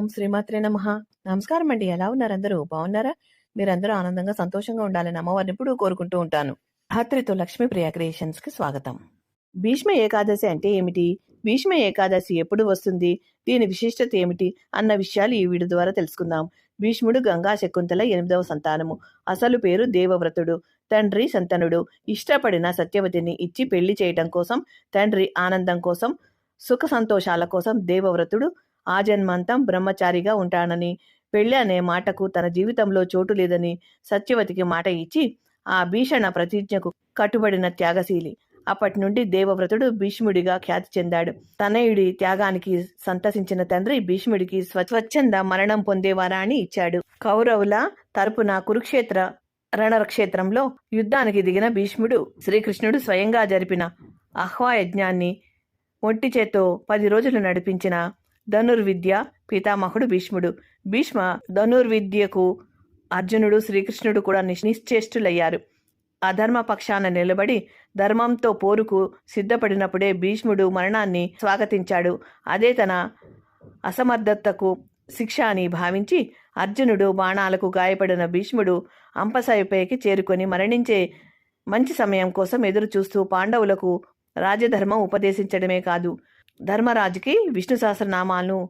ఓం శ్రీమాత్రే నమ. నమస్కారం అండి. ఎలా ఉన్నారు అందరూ? బాగున్నారా? మీరందరూ ఆనందంగా సంతోషంగా ఉండాలని అమ్మవారిని ఎప్పుడూ కోరుకుంటూ ఉంటాను. రాత్రితో లక్ష్మీ ప్రియ క్రియేషన్స్కి స్వాగతం. భీష్మ ఏకాదశి అంటే ఏమిటి? భీష్మ ఏకాదశి ఎప్పుడు వస్తుంది? దీని విశిష్టత ఏమిటి? అన్న విషయాలు ఈ వీడియో ద్వారా తెలుసుకుందాం. భీష్ముడు గంగా శకుంతల ఎనిమిదవ సంతానము. అసలు పేరు దేవవ్రతుడు. తండ్రి సంతనుడు. ఇష్టపడిన సత్యవతిని ఇచ్చి పెళ్ళి చేయటం కోసం తండ్రి ఆనందం కోసం సుఖ సంతోషాల కోసం దేవవ్రతుడు ఆ జన్మాంతం బ్రహ్మచారిగా ఉంటానని పెళ్ళి అనే మాటకు తన జీవితంలో చోటు లేదని సత్యవతికి మాట ఇచ్చి ఆ భీషణ ప్రతిజ్ఞకు కట్టుబడిన త్యాగశీలి. అప్పటి నుండి దేవవ్రతుడు భీష్ముడిగా ఖ్యాతి చెందాడు. తనయుడి త్యాగానికి సంతసించిన తండ్రి భీష్ముడికి స్వ- స్వచ్ఛంద మరణం పొందేవారా అని ఇచ్చాడు. కౌరవుల తరపున కురుక్షేత్ర రణక్షేత్రంలో యుద్ధానికి దిగిన భీష్ముడు శ్రీకృష్ణుడు స్వయంగా జరిపిన ఆహ్వాయజ్ఞాన్ని ఒంటి చేత్తో పది రోజులు నడిపించిన ధనుర్విద్య పితామహుడు భీష్ముడు. భీష్మ ధనుర్విద్యకు అర్జునుడు శ్రీకృష్ణుడు కూడా నిశ్- నిశ్చేష్టులయ్యారు. అధర్మ పక్షాన నిలబడి ధర్మంతో పోరుకు సిద్ధపడినప్పుడే భీష్ముడు మరణాన్ని స్వాగతించాడు. అదే తన అసమర్థతకు శిక్ష అని భావించి అర్జునుడు బాణాలకు గాయపడిన భీష్ముడు అంపసాయిపైకి చేరుకొని మరణించే మంచి సమయం కోసం ఎదురు చూస్తూ పాండవులకు రాజధర్మం ఉపదేశించడమే కాదు ధర్మరాజుకి విష్ణు సహస్రనామాలను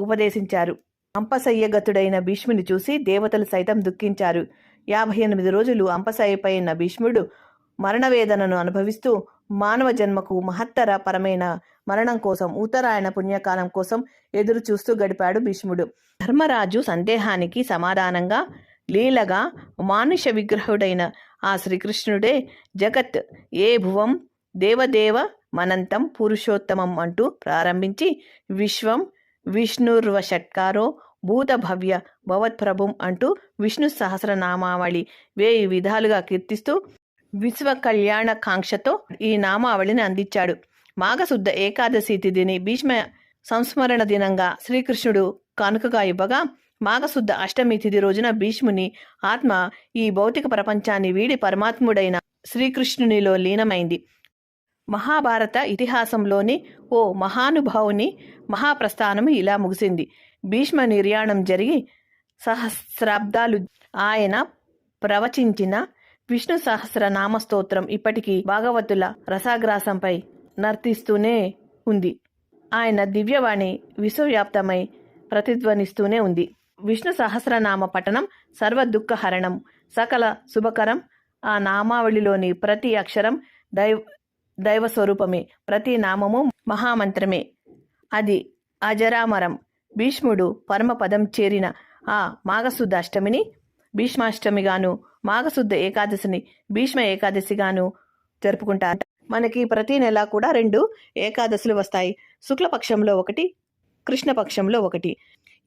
ఉపదేశించారు. అంపసయ్యగతుడైన భీష్ముని చూసి దేవతలు సైతం దుఃఖించారు. యాభై ఎనిమిది రోజులు అంపసయ్యపైన భీష్ముడు మరణవేదనను అనుభవిస్తూ మానవ జన్మకు మహత్తర పరమైన మరణం కోసం ఉత్తరాయణ పుణ్యకాలం కోసం ఎదురు చూస్తూ గడిపాడు భీష్ముడు. ధర్మరాజు సందేహానికి సమాధానంగా లీలగా మానుష విగ్రహుడైన ఆ శ్రీకృష్ణుడే జగత్ ఏ భువం దేవదేవ మనంతం పురుషోత్తమం అంటూ ప్రారంభించి విశ్వం విష్ణుర్వ షట్కారో భూత భవ్య భవత్ప్రభుం అంటూ విష్ణు సహస్రనామావళి వేయి విధాలుగా కీర్తిస్తూ విశ్వ కళ్యాణ కాంక్షతో ఈ నామావళిని అందించాడు. మాఘశుద్ధ ఏకాదశి తిథిని భీష్మ సంస్మరణ దినంగా శ్రీకృష్ణుడు కానుకగా ఇవ్వగా మాఘశుద్ధ అష్టమి తిథి రోజున భీష్ముని ఆత్మ ఈ భౌతిక ప్రపంచాన్ని వీడి పరమాత్ముడైన శ్రీకృష్ణునిలో లీనమైంది. మహాభారత ఇతిహాసంలోని ఓ మహానుభావుని మహాప్రస్థానం ఇలా ముగిసింది. భీష్మ నిర్యాణం జరిగి సహస్రాబ్దాలు ఆయన ప్రవచించిన విష్ణు సహస్ర నామస్తోత్రం ఇప్పటికీ భాగవతుల రసాగ్రాసంపై నర్తిస్తూనే ఉంది. ఆయన దివ్యవాణి విశ్వవ్యాప్తమై ప్రతిధ్వనిస్తూనే ఉంది. విష్ణు సహస్రనామ పఠనం సర్వ దుఃఖహరణం సకల శుభకరం ఆ నామావళిలోని ప్రతి అక్షరం దైవ దైవ స్వరూపమే ప్రతి నామము మహామంత్రమే. అది అజరామరం. భీష్ముడు పరమపదం చేరిన ఆ మాఘశుద్ధ అష్టమిని భీష్మాష్టమిగాను మాఘశుద్ధ ఏకాదశిని భీష్మ ఏకాదశిగాను జరుపుకుంటారు. మనకి ప్రతి నెల కూడా రెండు ఏకాదశులు వస్తాయి. శుక్లపక్షంలో ఒకటి కృష్ణపక్షంలో ఒకటి.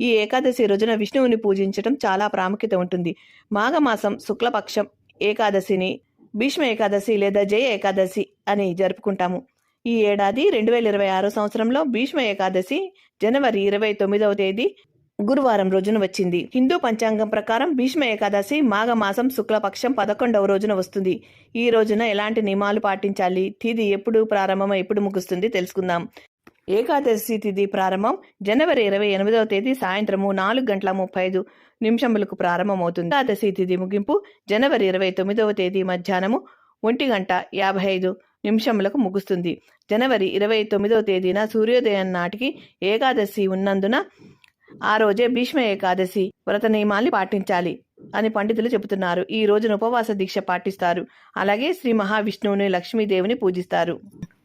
ఈ ఏకాదశి రోజున విష్ణువుని పూజించడం చాలా ప్రాముఖ్యత ఉంటుంది. మాఘమాసం శుక్లపక్షం ఏకాదశిని భీష్మ ఏకాదశి లేదా జయ ఏకాదశి అని జరుపుకుంటాము. ఈ ఏడాది రెండు వేల ఇరవై ఆరో సంవత్సరంలో భీష్మ ఏకాదశి జనవరి ఇరవై తొమ్మిదవ తేదీ గురువారం రోజున వచ్చింది. హిందూ పంచాంగం ప్రకారం భీష్మ ఏకాదశి మాఘమాసం శుక్లపక్షం పదకొండవ రోజున వస్తుంది. ఈ రోజున ఎలాంటి నియమాలు పాటించాలి? తిథి ఎప్పుడు ప్రారంభం ఎప్పుడు ముగుస్తుంది? తెలుసుకుందాం. ఏకాదశి తిథి ప్రారంభం జనవరి ఇరవై ఎనిమిదవ తేదీ సాయంత్రము నాలుగు గంటల ముప్పై ఐదు నిమిషములకు ప్రారంభమవుతుంది. ఏకాదశి తిథి ముగింపు జనవరి ఇరవై తొమ్మిదవ తేదీ మధ్యాహ్నము ఒంటి గంట యాభై ఐదు నిమిషములకు ముగుస్తుంది. జనవరి ఇరవై తొమ్మిదవ తేదీన సూర్యోదయం నాటికి ఏకాదశి ఉన్నందున ఆ రోజే భీష్మ ఏకాదశి వ్రత నియమాల్ని పాటించాలి అని పండితులు చెబుతున్నారు. ఈ రోజున ఉపవాస దీక్ష పాటిస్తారు. అలాగే శ్రీ మహావిష్ణువుని లక్ష్మీదేవిని పూజిస్తారు.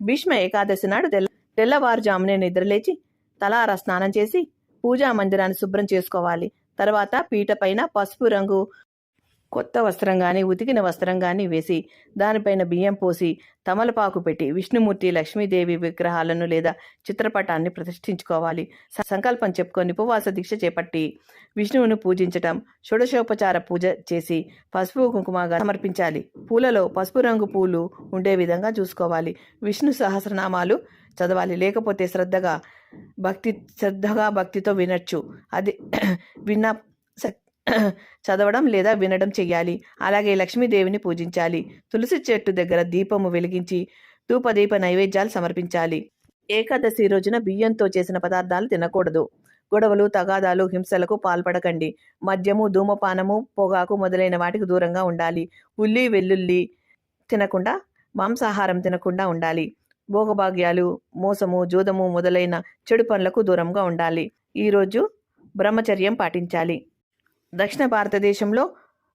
భీష్మ ఏకాదశి నాడు తెల్ల తెల్లవారుజామునే నిద్రలేచి తలారా స్నానం చేసి పూజా మందిరాన్ని శుభ్రం చేసుకోవాలి. తర్వాత పీట పైన పసుపు రంగు కొత్త వస్త్రం కానీ ఉతికిన వస్త్రం కానీ వేసి దానిపైన బియ్యం పోసి తమలపాకు పెట్టి విష్ణుమూర్తి లక్ష్మీదేవి విగ్రహాలను లేదా చిత్రపటాన్ని ప్రతిష్ఠించుకోవాలి. సంకల్పం చెప్పుకొని ఉపవాస దీక్ష చేపట్టి విష్ణువును పూజించటం షోడశోపచార పూజ చేసి పసుపు కుంకుమగా సమర్పించాలి. పూలలో పసుపు రంగు పూలు ఉండే విధంగా చూసుకోవాలి. విష్ణు సహస్రనామాలు చదవాలి. లేకపోతే శ్రద్ధగా భక్తి శ్రద్ధగా భక్తితో వినొచ్చు. అది విన్న చదవడం లేదా వినడం చెయ్యాలి. అలాగే లక్ష్మీదేవిని పూజించాలి. తులసి చెట్టు దగ్గర దీపము వెలిగించి ధూపదీప నైవేద్యాలు సమర్పించాలి. ఏకాదశి రోజున బియ్యంతో చేసిన పదార్థాలు తినకూడదు. గొడవలు తగాదాలు హింసలకు పాల్పడకండి. మద్యము ధూమపానము పొగాకు మొదలైన వాటికి దూరంగా ఉండాలి. ఉల్లి వెల్లుల్లి తినకుండా మాంసాహారం తినకుండా ఉండాలి. భోగభాగ్యాలు మోసము జూదము మొదలైన చెడు పనులకు దూరంగా ఉండాలి. ఈరోజు బ్రహ్మచర్యం పాటించాలి. దక్షిణ భారతదేశంలో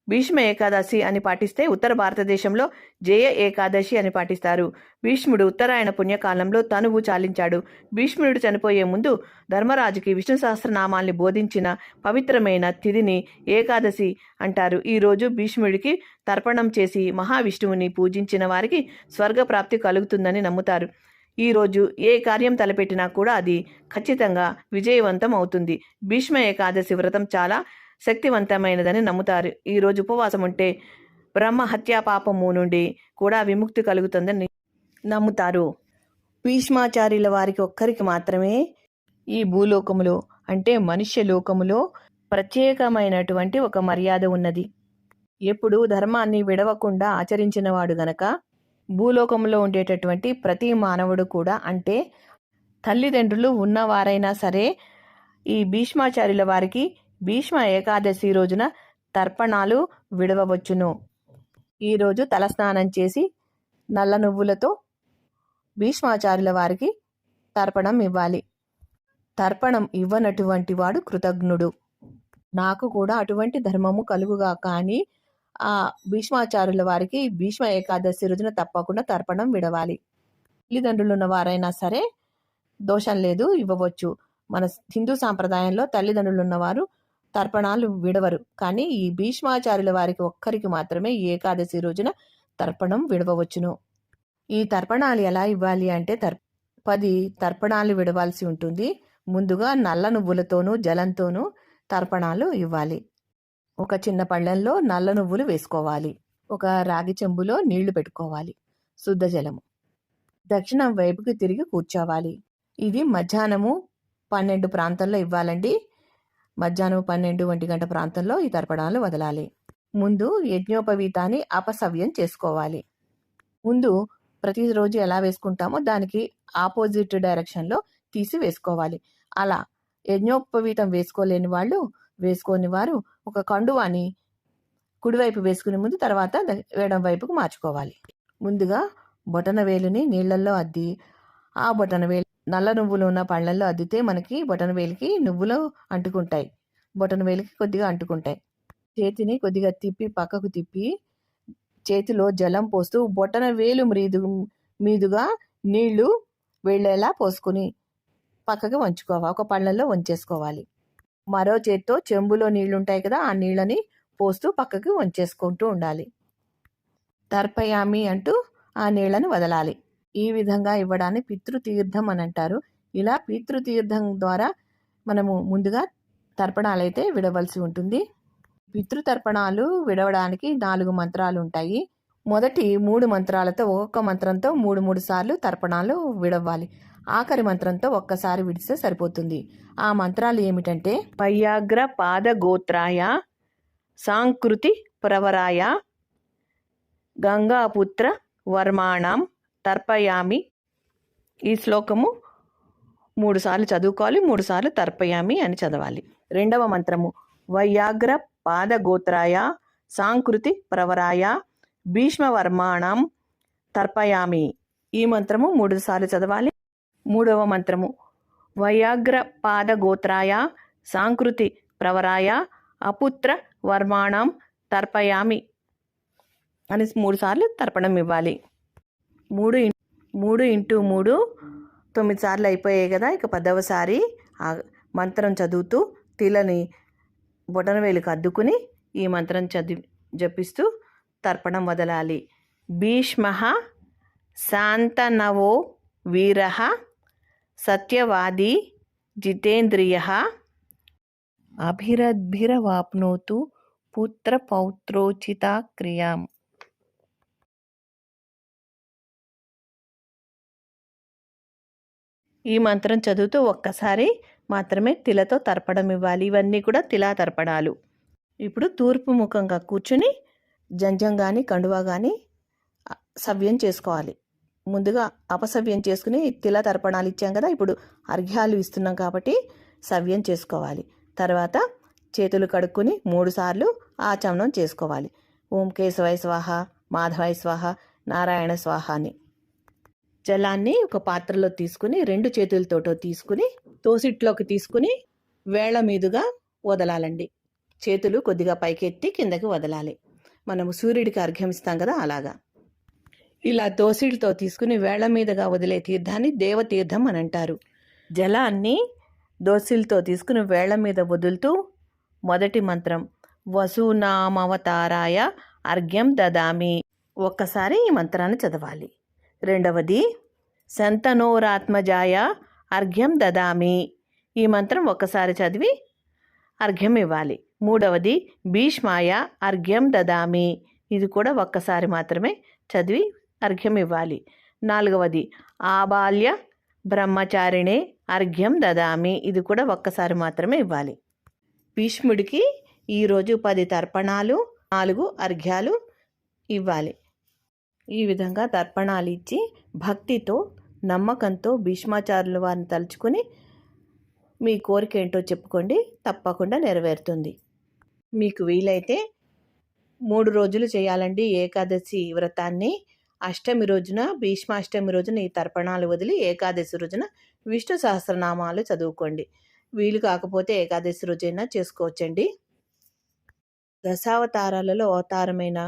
భీష్మ ఏకాదశి అని పాటిస్తే ఉత్తర భారతదేశంలో జయ ఏకాదశి అని పాటిస్తారు. భీష్ముడు ఉత్తరాయణ పుణ్యకాలంలో తనువు చాలించాడు. భీష్ముడు చనిపోయే ముందు ధర్మరాజుకి విష్ణు సహస్రనామాల్ని బోధించిన పవిత్రమైన తిథిని ఏకాదశి అంటారు. ఈరోజు భీష్ముడికి తర్పణం చేసి మహావిష్ణువుని పూజించిన వారికి స్వర్గప్రాప్తి కలుగుతుందని నమ్ముతారు. ఈరోజు ఏ కార్యం తలపెట్టినా కూడా అది ఖచ్చితంగా విజయవంతం అవుతుంది. భీష్మ ఏకాదశి వ్రతం చాలా శక్తివంతమైనదని నమ్ముతారు. ఈరోజు ఉపవాసం ఉంటే బ్రహ్మ హత్యా పాపము నుండి కూడా విముక్తి కలుగుతుందని నమ్ముతారు. భీష్మాచార్యుల వారికి ఒక్కరికి మాత్రమే ఈ భూలోకములో అంటే మనుష్య లోకములో ప్రత్యేకమైనటువంటి ఒక మర్యాద ఉన్నది. ఎప్పుడు ధర్మాన్ని విడవకుండా ఆచరించినవాడు గనక భూలోకంలో ఉండేటటువంటి ప్రతి మానవుడు కూడా అంటే తల్లిదండ్రులు ఉన్నవారైనా సరే ఈ భీష్మాచార్యుల వారికి భీష్మ ఏకాదశి రోజున తర్పణాలు విడవవచ్చును. ఈరోజు తలస్నానం చేసి నల్ల నువ్వులతో భీష్మాచార్యుల వారికి తర్పణం ఇవ్వాలి. తర్పణం ఇవ్వనటువంటి వాడు కృతజ్ఞుడు. నాకు కూడా అటువంటి ధర్మము కలుగుగా కానీ ఆ భీష్మాచార్యుల వారికి భీష్మ ఏకాదశి రోజున తప్పకుండా తర్పణం విడవాలి. తల్లిదండ్రులు ఉన్న వారైనా సరే దోషం లేదు ఇవ్వవచ్చు. మన హిందూ సాంప్రదాయంలో తల్లిదండ్రులు ఉన్నవారు తర్పణాలు విడవరు. కానీ ఈ భీష్మాచార్యుల వారికి ఒక్కరికి మాత్రమే ఏకాదశి రోజున తర్పణం విడవవచ్చును. ఈ తర్పణాలు ఎలా ఇవ్వాలి అంటే తర్ పది తర్పణాలు విడవాల్సి ఉంటుంది. ముందుగా నల్ల నువ్వులతోనూ జలంతోనూ తర్పణాలు ఇవ్వాలి. ఒక చిన్న పళ్ళెంలో నల్ల నువ్వులు వేసుకోవాలి. ఒక రాగి చెంబులో నీళ్ళు పెట్టుకోవాలి. శుద్ధ జలము. దక్షిణం వైపుకి తిరిగి కూర్చోవాలి. ఇది మధ్యాహ్నము పన్నెండు ప్రాంతంలో ఇవ్వాలండి. మధ్యాహ్నం పన్నెండు ఒంటి గంట ప్రాంతంలో ఈ తర్పణాలు వదలాలి. ముందు యజ్ఞోపవీతాన్ని అపసవ్యం చేసుకోవాలి. ముందు ప్రతిరోజు ఎలా వేసుకుంటామో దానికి ఆపోజిట్ డైరెక్షన్లో తీసి వేసుకోవాలి అలా యజ్ఞోపవీతం వేసుకోలేని వాళ్ళు వేసుకోని వారు ఒక కండువాని కుడివైపు వేసుకునే ముందు తర్వాత వేడం వైపుకు మార్చుకోవాలి. ముందుగా బొటన వేలుని నీళ్ళల్లో అద్ది ఆ బొటన వేలు నల్ల నువ్వులు ఉన్న పళ్ళల్లో అద్దితే మనకి బొటన వేలికి నువ్వులు అంటుకుంటాయి. బొటన వేలికి కొద్దిగా అంటుకుంటాయి. చేతిని కొద్దిగా తిప్పి పక్కకు తిప్పి చేతిలో జలం పోస్తూ బొటన వేలు మీదు మీదుగా నీళ్ళు వెళ్ళేలా పోసుకుని పక్కకి వంచుకోవాలి. ఒక పళ్ళల్లో వంచేసుకోవాలి. మరో చేతితో చెంబులో నీళ్ళు ఉంటాయి కదా ఆ నీళ్ళని పోస్తూ పక్కకి వంచేసుకుంటూ ఉండాలి. తర్పయామి అంటూ ఆ నీళ్ళను వదలాలి. ఈ విధంగా ఇవ్వడాన్ని పితృతీర్థం అని అంటారు. ఇలా పితృతీర్థం ద్వారా మనము ముందుగా తర్పణాలైతే విడవలసి ఉంటుంది. పితృతర్పణాలు విడవడానికి నాలుగు మంత్రాలు ఉంటాయి. మొదటి మూడు మంత్రాలతో ఒక్కొక్క మంత్రంతో మూడు మూడు సార్లు తర్పణాలు విడవ్వాలి ఆఖరి మంత్రంతో ఒక్కసారి విడిస్తే సరిపోతుంది. ఆ మంత్రాలు ఏమిటంటే పయ్యాగ్ర పాద గోత్రాయ సాంకృతి ప్రవరాయ గంగాపుత్ర వర్మాణం తర్పయామి. ఈ శ్లోకము మూడుసార్లు చదువుకోవాలి మూడుసార్లు తర్పయామి అని చదవాలి. రెండవ మంత్రము వయ్యాగ్ర పాద గోత్రాయ సాంకృతి ప్రవరాయ భీష్మవర్మాణం తర్పయామి. ఈ మంత్రము మూడుసార్లు చదవాలి. మూడవ మంత్రము వయాగ్ర పాద గోత్రాయ సాంకృతి ప్రవరాయ అపుత్ర వర్మాణం తర్పయామి అని మూడుసార్లు తర్పణం ఇవ్వాలి. మూడు మూడు ఇంటూ మూడు తొమ్మిది సార్లు అయిపోయాయి కదా ఇక పదవసారి ఆ మంత్రం చదువుతూ తిలని బొటనవేలుకు అద్దుకుని ఈ మంత్రం చదివి జపిస్తూ తర్పణం వదలాలి. భీష్మ శాంతనవో వీర సత్యవాది జితేంద్రియ అభిరద్భిరవాప్నోతు పుత్రపౌత్రోచిత క్రియాం ఈ మంత్రం చదువుతూ ఒక్కసారి మాత్రమే తిలతో తర్పడం ఇవ్వాలి. ఇవన్నీ కూడా తిలా తర్పడాలు ఇప్పుడు తూర్పు ముఖంగా కూర్చుని జంజం కానీ కండువా కానీ సవ్యం చేసుకోవాలి. ముందుగా అపసవ్యం చేసుకుని తిల తర్పణాలు ఇచ్చాం కదా ఇప్పుడు అర్ఘ్యాలు ఇస్తున్నాం కాబట్టి సవ్యం చేసుకోవాలి. తర్వాత చేతులు కడుక్కొని మూడుసార్లు ఆచమనం చేసుకోవాలి. ఓం కేశవాయ స్వాహ మాధవాయ స్వాహ నారాయణ స్వాహ అని. జలాన్ని ఒక పాత్రలో తీసుకుని రెండు చేతులతోటో తీసుకుని తోసిట్లోకి తీసుకుని వేళ్ళ మీదుగా వదలాలండి. చేతులు కొద్దిగా పైకెత్తి కిందకి వదలాలి. మనము సూర్యుడికి అర్ఘ్యమిస్తాం కదా అలాగా. ఇలా దోసిడితో తీసుకుని వేళ్ళ మీదుగా వదిలే తీర్థాన్ని దేవతీర్థం అని అంటారు. జలాన్ని దోసిలతో తీసుకుని వేళ్ళ మీద వదులుతూ మొదటి మంత్రం వసునామవతారాయ అర్ఘ్యం దదామి. ఒక్కసారి ఈ మంత్రాన్ని చదవాలి. రెండవది సంతనోరాత్మజాయ అర్ఘ్యం దదామి. ఈ మంత్రం ఒక్కసారి చదివి అర్ఘ్యం ఇవ్వాలి. మూడవది భీష్మాయ అర్ఘ్యం దదామి. ఇది కూడా ఒక్కసారి మాత్రమే చదివి అర్ఘ్యం ఇవ్వాలి. నాలుగవది ఆబాల్య బ్రహ్మచారిణే అర్ఘ్యం దదామి. ఇది కూడా ఒక్కసారి మాత్రమే ఇవ్వాలి. భీష్ముడికి ఈరోజు పది తర్పణాలు నాలుగు అర్ఘ్యాలు ఇవ్వాలి. ఈ విధంగా తర్పణాలు ఇచ్చి భక్తితో నమ్మకంతో భీష్మాచారులు వారిని తలుచుకుని మీ కోరిక ఏంటో చెప్పుకోండి. తప్పకుండా నెరవేరుతుంది. మీకు వీలైతే మూడు రోజులు చేయాలండి ఏకాదశి వ్రతాన్ని. అష్టమి రోజున భీష్మాష్టమి రోజున ఈ తర్పణాలు వదిలి ఏకాదశి రోజున విష్ణు సహస్రనామాలు చదువుకోండి. వీలు కాకపోతే ఏకాదశి రోజైనా చేసుకోవచ్చండి. దశావతారాలలో అవతారమైన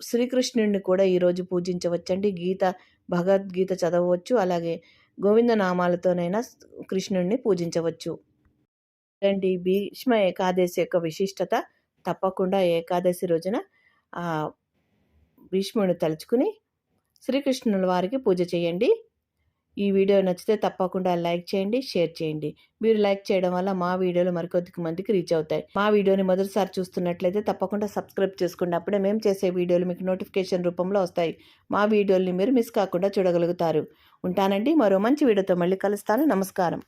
శ్రీకృష్ణుడిని కూడా ఈరోజు పూజించవచ్చండి. గీత భగవద్గీత చదవవచ్చు అలాగే గోవింద నామాలతోనైనా కృష్ణుడిని పూజించవచ్చు. రండి భీష్మ ఏకాదశి యొక్క విశిష్టత తప్పకుండా ఏకాదశి రోజున ఆ భీష్ముడిని తలుచుకుని శ్రీకృష్ణుల వారికి పూజ చేయండి. ఈ వీడియో నచ్చితే తప్పకుండా లైక్ చేయండి షేర్ చేయండి. మీరు లైక్ చేయడం వల్ల మా వీడియోలు మరికొద్ది మందికి రీచ్ అవుతాయి. మా వీడియోని మొదటిసారి చూస్తున్నట్లయితే తప్పకుండా సబ్స్క్రైబ్ చేసుకోండి అప్పుడే మేము చేసే వీడియోలు మీకు నోటిఫికేషన్ రూపంలో వస్తాయి. మా వీడియోల్ని మీరు మిస్ కాకుండా చూడగలుగుతారు. ఉంటానండి మరో మంచి వీడియోతో మళ్ళీ కలుస్తాను. నమస్కారం.